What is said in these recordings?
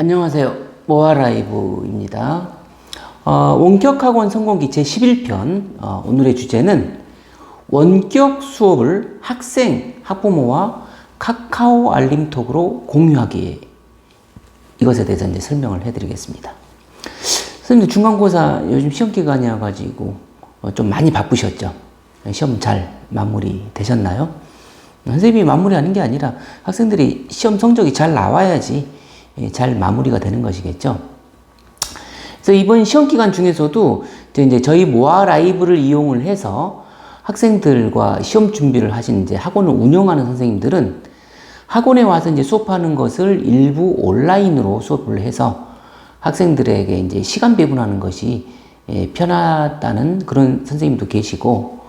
안녕하세요. 모아라이브입니다. 어, 원격학원 성공기 제 11편 어, 오늘의 주제는 원격 수업을 학생, 학부모와 카카오 알림톡으로 공유하기 이것에 대해서 이제 설명을 해드리겠습니다. 선생님 중간고사 요즘 시험 기간이어가지고 어, 좀 많이 바쁘셨죠? 시험 잘 마무리 되셨나요? 선생님이 마무리하는 게 아니라 학생들이 시험 성적이 잘 나와야지 예, 잘 마무리가 되는 것이겠죠. 그래서 이번 시험 기간 중에서도 이제 저희 모아 라이브를 이용을 해서 학생들과 시험 준비를 하신 이제 학원을 운영하는 선생님들은 학원에 와서 이제 수업하는 것을 일부 온라인으로 수업을 해서 학생들에게 이제 시간 배분하는 것이 예, 편하다는 그런 선생님도 계시고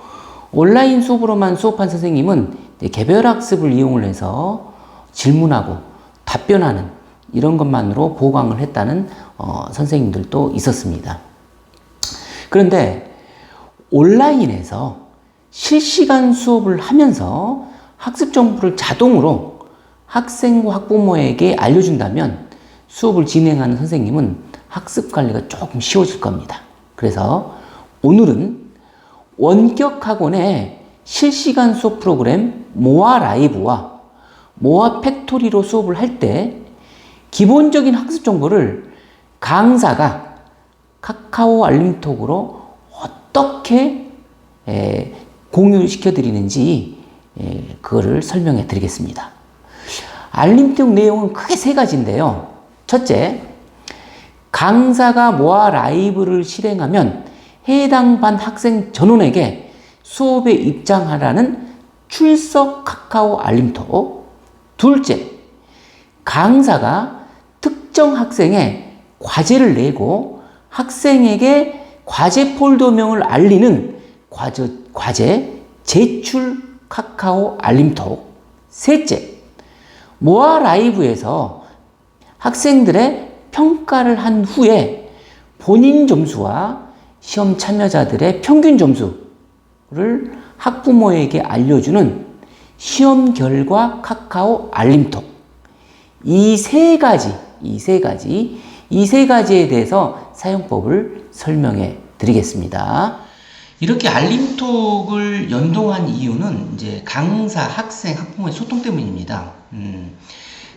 온라인 수업으로만 수업한 선생님은 개별 학습을 이용을 해서 질문하고 답변하는 이런 것만으로 보강을 했다는 어, 선생님들도 있었습니다. 그런데 온라인에서 실시간 수업을 하면서 학습 정보를 자동으로 학생과 학부모에게 알려준다면 수업을 진행하는 선생님은 학습 관리가 조금 쉬워질 겁니다. 그래서 오늘은 원격 학원의 실시간 수업 프로그램 모아 라이브와 모아 팩토리로 수업을 할 때 기본적인 학습 정보를 강사가 카카오 알림톡으로 어떻게 에, 공유시켜 드리는지 에, 그거를 설명해 드리겠습니다. 알림톡 내용은 크게 세 가지인데요. 첫째, 강사가 모아 라이브를 실행하면 해당 반 학생 전원에게 수업에 입장하라는 출석 카카오 알림톡. 둘째, 강사가 특정 학생의 과제를 내고 학생에게 과제 폴더명을 알리는 과제, 과제 제출 카카오 알림톡. 셋째, 모아 라이브에서 학생들의 평가를 한 후에 본인 점수와 시험 참여자들의 평균 점수를 학부모에게 알려주는 시험 결과 카카오 알림톡. 이 세 가지, 이 세 가지, 이 세 가지에 대해서 사용법을 설명해 드리겠습니다. 이렇게 알림톡을 연동한 이유는 이제 강사, 학생, 학부모의 소통 때문입니다. 음,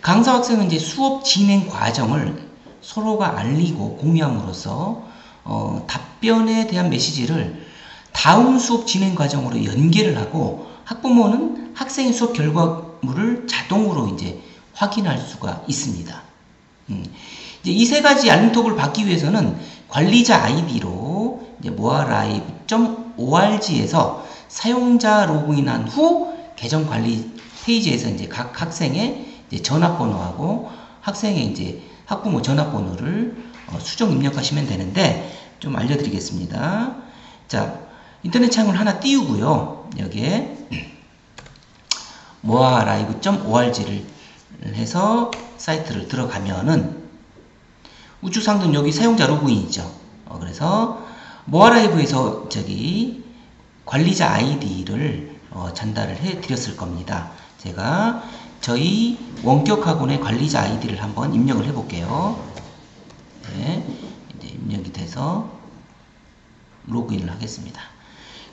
강사, 학생은 이제 수업 진행 과정을 서로가 알리고 공유함으로써 어, 답변에 대한 메시지를 다음 수업 진행 과정으로 연계를 하고 학부모는 학생의 수업 결과물을 자동으로 이제 확인할 수가 있습니다. 음, 이제 이 세 가지 알림톡을 받기 위해서는 관리자 아이디로 모아라이브.org에서 사용자 로그인한 후 계정 관리 페이지에서 이제 각 학생의 이제 전화번호하고 학생의 이제 학부모 전화번호를 어, 수정 입력하시면 되는데 좀 알려드리겠습니다. 자, 인터넷 창을 하나 띄우고요. 여기에 모아라이브.org를 해서 사이트를 들어가면은 우측 상단 여기 사용자 로그인이죠. 어, 그래서 모아라이브에서 저기 관리자 아이디를 어, 전달을 해 드렸을 겁니다. 제가 저희 원격 학원의 관리자 아이디를 한번 입력을 해 볼게요. 네, 이제 입력이 돼서 로그인을 하겠습니다.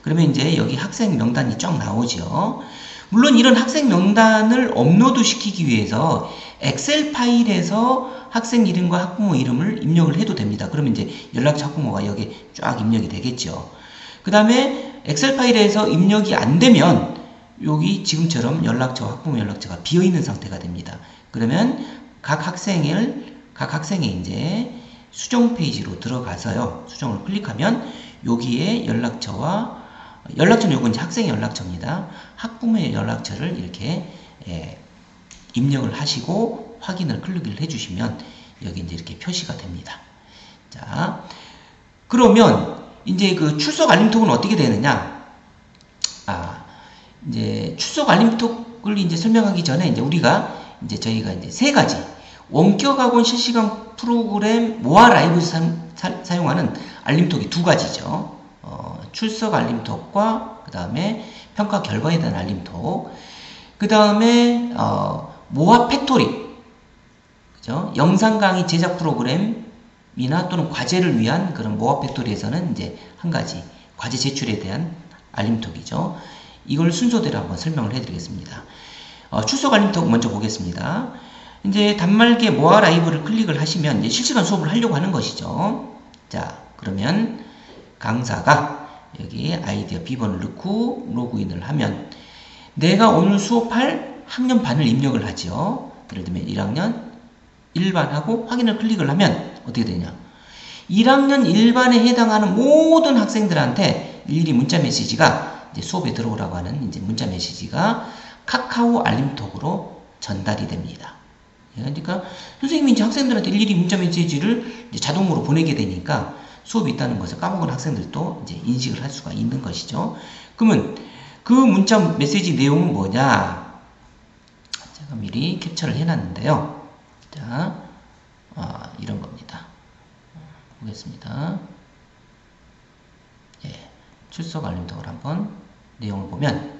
그러면 이제 여기 학생 명단이 쫙 나오죠. 물론 이런 학생 명단을 업로드 시키기 위해서 엑셀 파일에서 학생 이름과 학부모 이름을 입력을 해도 됩니다. 그러면 이제 연락처 학부모가 여기 쫙 입력이 되겠죠. 그 다음에 엑셀 파일에서 입력이 안 되면 여기 지금처럼 연락처, 학부모 연락처가 비어 있는 상태가 됩니다. 그러면 각 학생을 각 학생의 이제 수정 페이지로 들어가서요. 수정을 클릭하면 여기에 연락처와 연락처는 요건 학생의 연락처입니다. 학부모의 연락처를 이렇게 예, 입력을 하시고 확인을 클릭을 해주시면 여기 이제 이렇게 표시가 됩니다. 자, 그러면 이제 그 출석 알림톡은 어떻게 되느냐? 아, 이제 출석 알림톡을 이제 설명하기 전에 이제 우리가 이제 저희가 이제 세 가지 원격 학원 실시간 프로그램 모아 라이브 사, 용하는 알림톡이 두 가지죠. 어, 출석 알림톡과 그 다음에 평가 결과에 대한 알림톡, 그 다음에 어, 모아 팩토리 그죠? 영상 강의 제작 프로그램이나 또는 과제를 위한 그런 모아 팩토리에서는 이제 한 가지 과제 제출에 대한 알림톡이죠. 이걸 순서대로 한번 설명을 해드리겠습니다. 어, 출석 알림톡 먼저 보겠습니다. 이제 단말기에 모아 라이브를 클릭을 하시면 실시간 수업을 하려고 하는 것이죠. 자, 그러면 강사가 여기 아이디어 비번을 넣고 로그인을 하면 내가 오늘 수업할 학년반을 입력을 하죠. 예를 들면 1학년 1반하고 확인을 클릭을 하면 어떻게 되냐. 1학년 1반에 해당하는 모든 학생들한테 일일이 문자 메시지가 이제 수업에 들어오라고 하는 이제 문자 메시지가 카카오 알림톡으로 전달이 됩니다. 그러니까 선생님이 이제 학생들한테 일일이 문자 메시지를 자동으로 보내게 되니까 수업이 있다는 것을 까먹은 학생들도 이제 인식을 할 수가 있는 것이죠. 그러면 그 문자 메시지 내용은 뭐냐? 제가 미리 캡처를 해놨는데요. 자, 아, 이런 겁니다. 보겠습니다. 예, 출석 알림톡을 한번 내용을 보면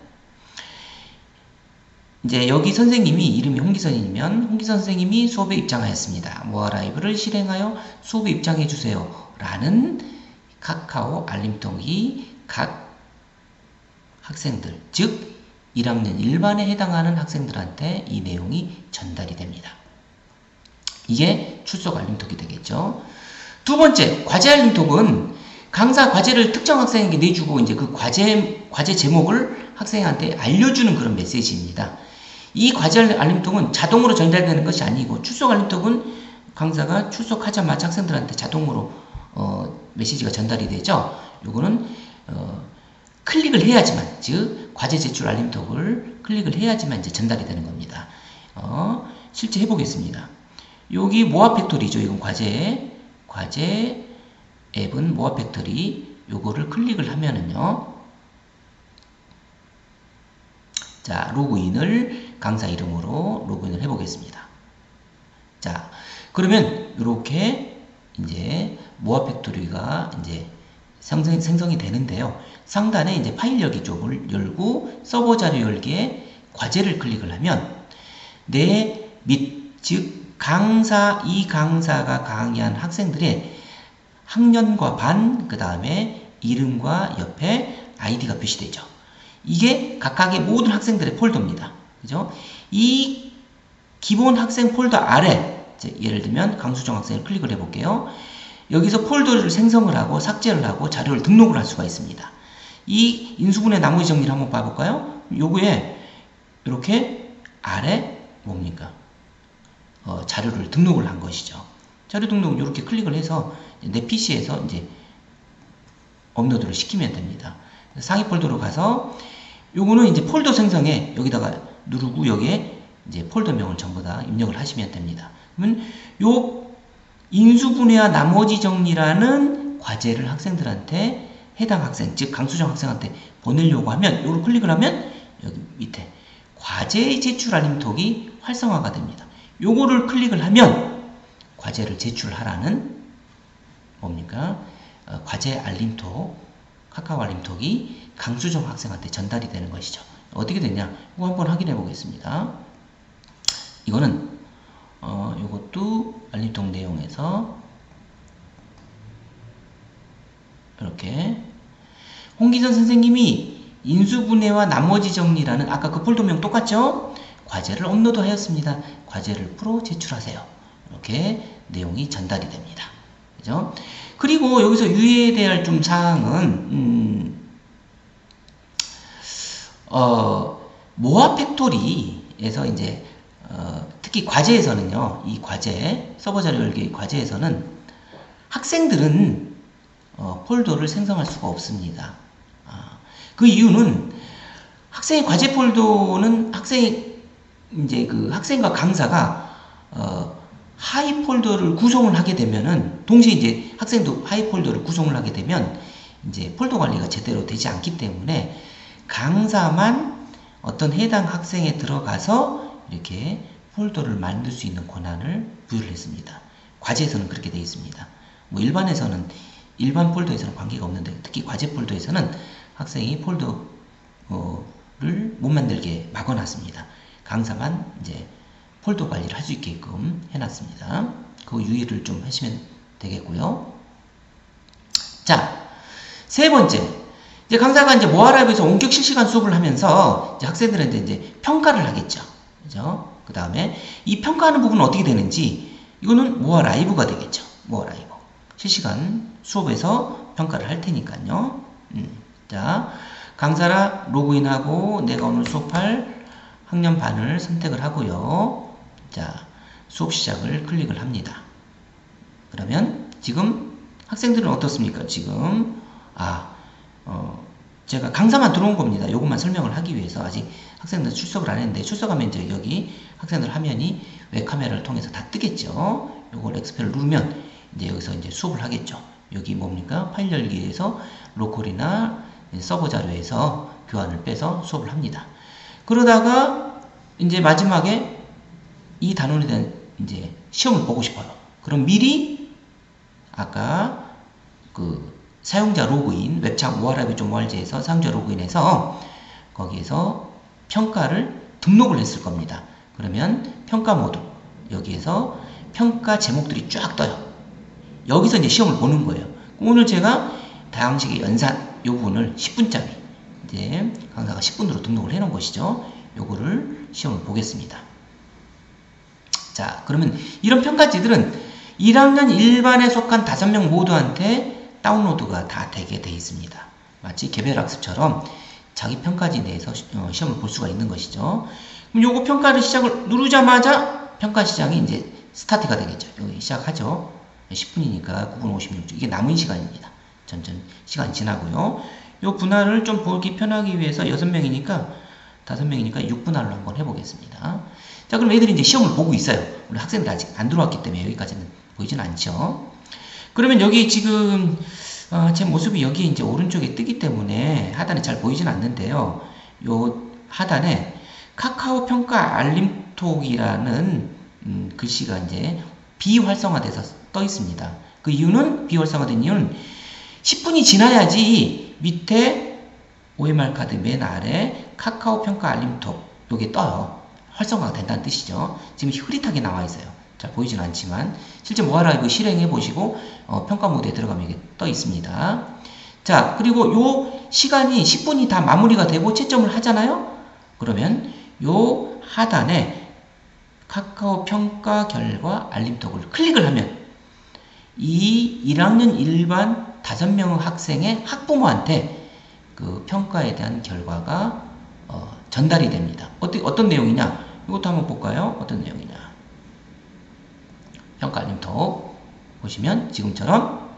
이제 여기 선생님이 이름이 홍기선이면 홍기선 선생님이 수업에 입장하였습니다. 모아 라이브를 실행하여 수업에 입장해 주세요. 라는 카카오 알림톡이 각 학생들, 즉 1학년 1반에 해당하는 학생들한테 이 내용이 전달이 됩니다. 이게 출석 알림톡이 되겠죠. 두 번째, 과제 알림톡은 강사 과제를 특정 학생에게 내주고 이제 그 과제 과제 제목을 학생한테 알려주는 그런 메시지입니다. 이 과제 알림톡은 자동으로 전달되는 것이 아니고 출석 알림톡은 강사가 출석하자마자 학생들한테 자동으로 어, 메시지가 전달이 되죠. 요거는 어, 클릭을 해야지만 즉 과제 제출 알림톡을 클릭을 해야지만 이제 전달이 되는 겁니다. 어, 실제 해보겠습니다. 여기 모아 팩토리죠. 이건 과제 과제 앱은 모아 팩토리 요거를 클릭을 하면은요. 자, 로그인을 강사 이름으로 로그인을 해 보겠습니다. 자, 그러면 이렇게 이제 모아 팩토리가 이제 생성, 생성이 되는데요. 상단에 이제 파일 열기 쪽을 열고 서버 자료 열기에 과제를 클릭을 하면 내 및, 즉, 강사, 이 강사가 강의한 학생들의 학년과 반, 그 다음에 이름과 옆에 아이디가 표시되죠. 이게 각각의 모든 학생들의 폴더입니다. 그죠? 이 기본 학생 폴더 아래, 예를 들면 강수정 학생을 클릭을 해볼게요. 여기서 폴더를 생성을 하고 삭제를 하고 자료를 등록을 할 수가 있습니다. 이 인수분해 나머지 정리를 한번 봐볼까요? 요거에 이렇게 아래 뭡니까? 어, 자료를 등록을 한 것이죠. 자료 등록을 이렇게 클릭을 해서 내 PC에서 이제 업로드를 시키면 됩니다. 상위 폴더로 가서 요거는 이제 폴더 생성에 여기다가 누르고 여기에 이제 폴더명을 전부 다 입력을 하시면 됩니다. 요 인수분해와 나머지 정리라는 과제를 학생들한테 해당 학생, 즉 강수정 학생한테 보내려고 하면 요걸 클릭을 하면 여기 밑에 과제 제출 알림 톡이 활성화가 됩니다. 요거를 클릭을 하면 과제를 제출하라는 뭡니까? 어, 과제 알림톡, 카카오 알림톡이 강수정 학생한테 전달이 되는 것이죠. 어떻게 되냐? 이거 한번 확인해 보겠습니다. 이거는 어, 요것도 알림톡 내용에서 이렇게 홍기선 선생님이 인수분해와 나머지 정리라는 아까 그 폴더명 똑같죠? 과제를 업로드하였습니다. 과제를 풀어 제출하세요. 이렇게 내용이 전달이 됩니다. 그죠? 그리고 여기서 유의해야 할좀 사항은 음, 어, 모아 팩토리에서 이제 어, 특히 과제에서는요, 이 과제 서버 자료 열기 과제에서는 학생들은 어, 폴더를 생성할 수가 없습니다. 아, 그 이유는 학생의 과제 폴더는 학생의 이제 그 학생과 강사가 어, 하이 폴더를 구성을 하게 되면은 동시에 이제 학생도 하이 폴더를 구성을 하게 되면 이제 폴더 관리가 제대로 되지 않기 때문에 강사만 어떤 해당 학생에 들어가서 이렇게 폴더를 만들 수 있는 권한을 부여를 했습니다. 과제에서는 그렇게 되어 있습니다. 뭐 일반에서는 일반 폴더에서는 관계가 없는데 특히 과제 폴더에서는 학생이 폴더를 못 만들게 막아놨습니다. 강사만 이제 폴더 관리를 할 수 있게끔 해놨습니다. 그 유의를 좀 하시면 되겠고요. 자, 세 번째. 이제 강사가 이제 모아라이브에서 원격 실시간 수업을 하면서 이제 학생들한테 이제 평가를 하겠죠. 그죠? 그 다음에 이 평가하는 부분은 어떻게 되는지 이거는 모아 라이브가 되겠죠. 모아 라이브. 실시간 수업에서 평가를 할 테니까요. 음, 자, 강사라 로그인하고 내가 오늘 수업할 학년반을 선택을 하고요. 자, 수업 시작을 클릭을 합니다. 그러면 지금 학생들은 어떻습니까? 지금 아, 어, 제가 강사만 들어온 겁니다. 이것만 설명을 하기 위해서 아직 학생들 출석을 안 했는데 출석하면 이제 여기 학생들 화면이 웹카메라를 통해서 다 뜨겠죠. 요걸 엑스펠을 누르면 이제 여기서 이제 수업을 하겠죠. 여기 뭡니까? 파일 열기에서 로컬이나 서버 자료에서 교환을 빼서 수업을 합니다. 그러다가 이제 마지막에 이 단원에 대한 이제 시험을 보고 싶어요. 그럼 미리 아까 그 사용자 로그인 웹창 오아라비.좀 월지에서 사용자 로그인해서 거기에서 평가를 등록을 했을 겁니다. 그러면 평가 모드 여기에서 평가 제목들이 쫙 떠요. 여기서 이제 시험을 보는 거예요. 오늘 제가 다양식의 연산 요 부분을 10분짜리 이제 강사가 10분으로 등록을 해 놓은 것이죠. 요거를 시험을 보겠습니다. 자, 그러면 이런 평가지들은 1학년 일반에 속한 5명 모두한테 다운로드가 다 되게 돼 있습니다. 마치 개별 학습처럼 자기 평가지 내에서 어, 시험을 볼 수가 있는 것이죠. 그럼 요거 평가를 시작을 누르자마자 평가 시장이 이제 스타트가 되겠죠. 여기 시작하죠. 10분이니까 9분 56초. 이게 남은 시간입니다. 점점 시간이 지나고요. 요 분할을 좀 보기 편하기 위해서 6명이니까 5명이니까 6분할로 한번 해보겠습니다. 자, 그럼 애들이 이제 시험을 보고 있어요. 우리 학생들 아직 안 들어왔기 때문에 여기까지는 보이진 않죠. 그러면 여기 지금 어, 제 모습이 여기 이제 오른쪽에 뜨기 때문에 하단에 잘 보이진 않는데요. 요 하단에 카카오 평가 알림톡이라는 음, 글씨가 이제 비활성화돼서 떠 있습니다. 그 이유는 비활성화된 이유는 10분이 지나야지 밑에 OMR 카드 맨 아래 카카오 평가 알림톡 여기 떠요. 활성화가 된다는 뜻이죠. 지금 흐릿하게 나와 있어요. 잘 보이진 않지만 실제 모아라이브 실행해 보시고 어, 평가 모드에 들어가면 이게 떠 있습니다. 자 그리고 요 시간이 10분이 다 마무리가 되고 채점을 하잖아요. 그러면 요 하단에 카카오 평가 결과 알림톡을 클릭을 하면 이 1학년 일반 5명 학생의 학부모한테 그 평가에 대한 결과가 어, 전달이 됩니다. 어떻게, 어떤 내용이냐? 이것도 한번 볼까요? 어떤 내용이냐? 평가 알림톡 보시면 지금처럼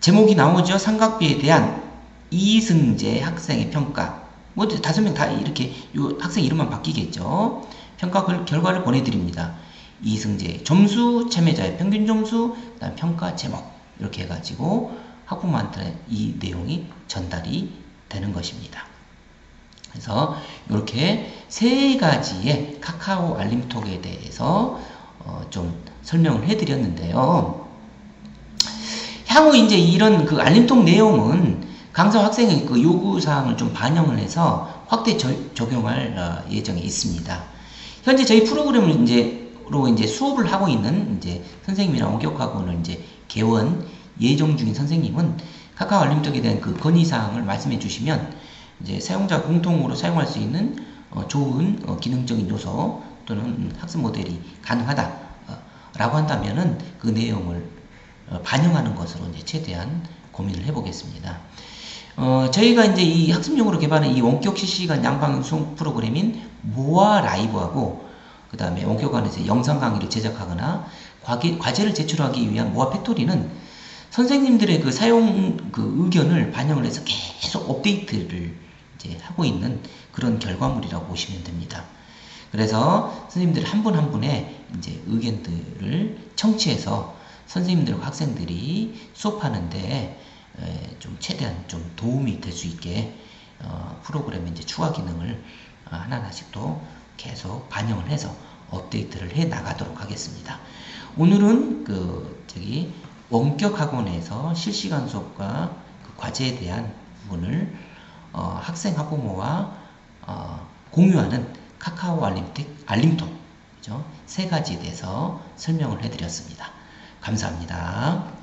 제목이 나오죠. 삼각비에 대한 이승재 학생의 평가. 뭐 다섯 명 다 이렇게 요 학생 이름만 바뀌겠죠. 평가 결과를 보내드립니다. 이승재 점수, 참여자의 평균 점수, 그다음 평가 제목 이렇게 해가지고 학부모한테 이 내용이 전달이 되는 것입니다. 그래서 이렇게 세 가지의 카카오 알림톡에 대해서 어 좀 설명을 해드렸는데요. 향후 이제 이런 그 알림톡 내용은 강사 학생의 그 요구 사항을 좀 반영을 해서 확대 저, 적용할 어, 예정에 있습니다. 현재 저희 프로그램을 이제로 이제 수업을 하고 있는 이제 선생님이랑 원격학원을 이제 개원 예정 중인 선생님은 카카오 알림톡에 대한 그 건의 사항을 말씀해 주시면 이제 사용자 공통으로 사용할 수 있는 어, 좋은 어, 기능적인 요소 또는 학습 모델이 가능하다라고 어, 한다면은 그 내용을 어, 반영하는 것으로 이제 최대한 고민을 해보겠습니다. 어, 저희가 이제 이 학습용으로 개발한 이 원격 실시간 양방송 프로그램인 모아 라이브하고 그 다음에 원격관에서 영상 강의를 제작하거나 과제, 과제를 제출하기 위한 모아 팩토리는 선생님들의 그 사용 그 의견을 반영을 해서 계속 업데이트를 이제 하고 있는 그런 결과물이라고 보시면 됩니다. 그래서 선생님들 한 분 한 분의 이제 의견들을 청취해서 선생님들과 학생들이 수업하는데 좀 최대한 좀 도움이 될 수 있게 어, 프로그램에 이제 추가 기능을 어, 하나하나씩 또 계속 반영을 해서 업데이트를 해 나가도록 하겠습니다. 오늘은 그 저기 원격 학원에서 실시간 수업과 그 과제에 대한 부분을 어, 학생 학부모와 어, 공유하는 카카오 알림톡, 알림톡 그죠? 세 가지에 대해서 설명을 해드렸습니다. 감사합니다.